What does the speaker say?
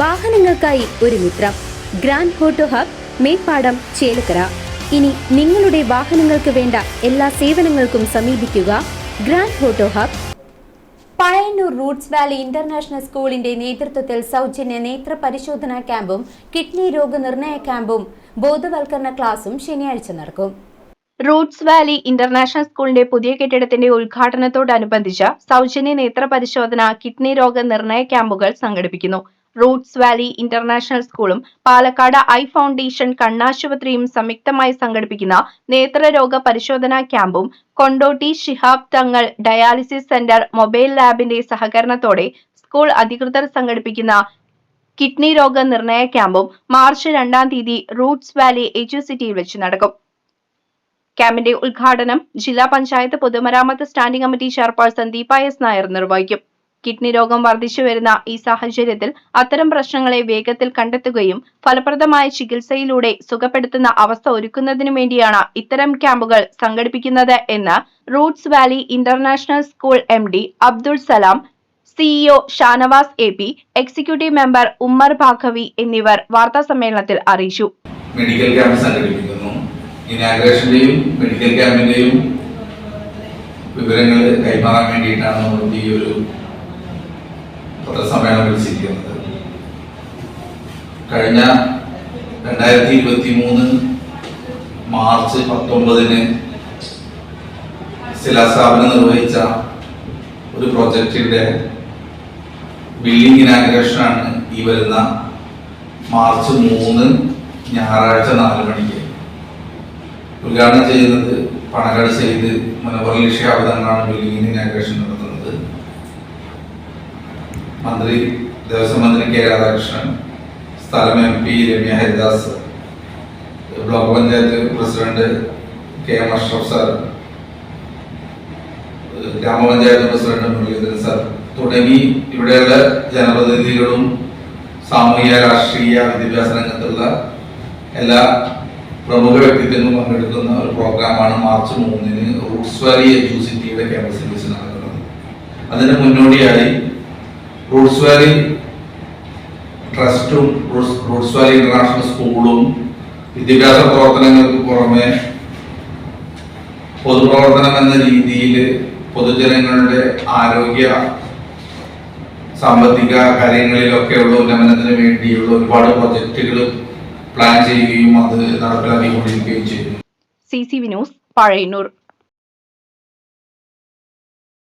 വാഹനങ്ങൾക്കായി ഒരു മിത്രം. Grand auto hub Meppadam Chelakkara. ഇനി നിങ്ങളുടെ വാഹനങ്ങൾക്ക് വേണ്ട എല്ലാ സേവനങ്ങൾക്കും സമീപിക്കുക grand ഹോട്ടോ hub. Pazhayannur roots valley international സ്കൂളിന്റെ നേതൃത്വത്തിൽ സൗജന്യ നേത്ര പരിശോധനാ ക്യാമ്പും കിഡ്നി രോഗനിർണയ ക്യാമ്പും ബോധവൽക്കരണ ക്ലാസും ശനിയാഴ്ച നടക്കും. റൂട്ട്സ് വാലി ഇന്റർനാഷണൽ സ്കൂളിന്റെ പുതിയ കെട്ടിടത്തിന്റെ ഉദ്ഘാടനത്തോടനുബന്ധിച്ച് സൗജന്യ നേത്ര പരിശോധന കിഡ്നി രോഗ നിർണയ ക്യാമ്പുകൾ സംഘടിപ്പിക്കുന്നു. റൂട്ട്സ് വാലി ഇന്റർനാഷണൽ സ്കൂളും പാലക്കാട് ഐ ഫൗണ്ടേഷൻ കണ്ണാശുപത്രിയും സംയുക്തമായി സംഘടിപ്പിക്കുന്ന നേത്രരോഗ പരിശോധനാ ക്യാമ്പും Kondotty Shihab Thangal dialysis centre mobile ലാബിന്റെ സഹകരണത്തോടെ സ്കൂൾ അധികൃതർ സംഘടിപ്പിക്കുന്ന കിഡ്നി രോഗ നിർണയ ക്യാമ്പും മാർച്ച് രണ്ടാം തീയതി റൂട്ട്സ് വാലി എച്ച് സിറ്റിയിൽ വെച്ച് നടക്കും. ക്യാമ്പിന്റെ ഉദ്ഘാടനം ജില്ലാ പഞ്ചായത്ത് പൊതുമരാമത്ത് standing committee chairperson Deepa S Nair നിർവഹിക്കും. കിഡ്നി രോഗം വർദ്ധിച്ചു വരുന്ന ഈ സാഹചര്യത്തിൽ അത്തരം പ്രശ്നങ്ങളെ വേഗത്തിൽ കണ്ടെത്തുകയും ഫലപ്രദമായ ചികിത്സയിലൂടെ സുഖപ്പെടുത്തുന്ന അവസ്ഥ ഒരുക്കുന്നതിനു വേണ്ടിയാണ് ഇത്തരം ക്യാമ്പുകൾ സംഘടിപ്പിക്കുന്നത് എന്ന് roots valley international school M D Abdul Salam CEO Shanavas A P executive member Ummer Bhagavi എന്നിവർ വാർത്താ സമ്മേളനത്തിൽ അറിയിച്ചു. മെഡിക്കൽ ക്യാമ്പ് സംഘടിപ്പിക്കുന്നു. ഇനാഗ്രേഷന്റെയും മെഡിക്കൽ ക്യാമ്പിന്റെയും വിവരങ്ങൾ കൈമാറാൻ വേണ്ടിയിട്ടാണ് നമ്മൾ ഈ ഒരു പത്രസമ്മേളനം വിളിച്ചിരിക്കുന്നത്. കഴിഞ്ഞ രണ്ടായിരത്തി ഇരുപത്തി മൂന്ന് മാർച്ച് പത്തൊമ്പതിന് ശിലാസ്ഥാപനം നിർവഹിച്ച ഒരു പ്രോജക്റ്റിന്റെ ബിൽഡിംഗ് ഇനാഗ്രേഷനാണ് ഈ വരുന്ന മാർച്ച് മൂന്ന് ഞായറാഴ്ച നാല് മണിക്ക്. ഉദ്ഘാടനം ചെയ്യുന്നത് പണക്കാട് ചെയ്ത് മനോഹർ ഷിഹാബുദാനാണ് ബിൽഡിംഗിന് ഇനാഗ്രേഷൻ നടത്തുന്നത്. മന്ത്രി ദേവസ്വം മന്ത്രി കെ രാധാകൃഷ്ണൻ സ്ഥലം M P Ramya Haridas block panchayat president K M Ashraf sir ഗ്രാമപഞ്ചായത്ത് പ്രസിഡന്റ് മുരളീധരൻ സാർ തുടങ്ങി ഇവിടെയുള്ള ജനപ്രതിനിധികളും സാമൂഹിക രാഷ്ട്രീയ വിദ്യാഭ്യാസ രംഗത്തുള്ള എല്ലാ പ്രമുഖ വ്യക്തിത്വങ്ങളും പങ്കെടുക്കുന്ന ഒരു പ്രോഗ്രാമാണ് മാർച്ച് മൂന്നിന് റൂട്ട്സ് വാലി എഡ്യൂസിറ്റിയുടെ ക്യാമ്പസിൽ വെച്ച് നടക്കുന്നത്. അതിന് മുന്നോടിയായി റൂട്ട്സ് വാലി ട്രസ്റ്റും റൂട്ട്സ് വാലി ഇന്റർനാഷണൽ സ്കൂളും വിദ്യാഭ്യാസ പ്രവർത്തനങ്ങൾക്ക് പുറമെ പൊതുപ്രവർത്തനം എന്ന രീതിയിൽ പൊതുജനങ്ങളുടെ ആരോഗ്യ സാമ്പത്തിക കാര്യങ്ങളിലൊക്കെയുള്ള ഉന്നമനത്തിന് വേണ്ടിയുള്ള ഒരുപാട് പ്രൊജക്റ്റുകൾ പ്ലാൻ ചെയ്യുകയും അത് നടപ്പിലാക്കിക്കൊണ്ടിരിക്കുകയും ചെയ്യുന്നു സി സി വിനോസ് പഴയന്നൂർ.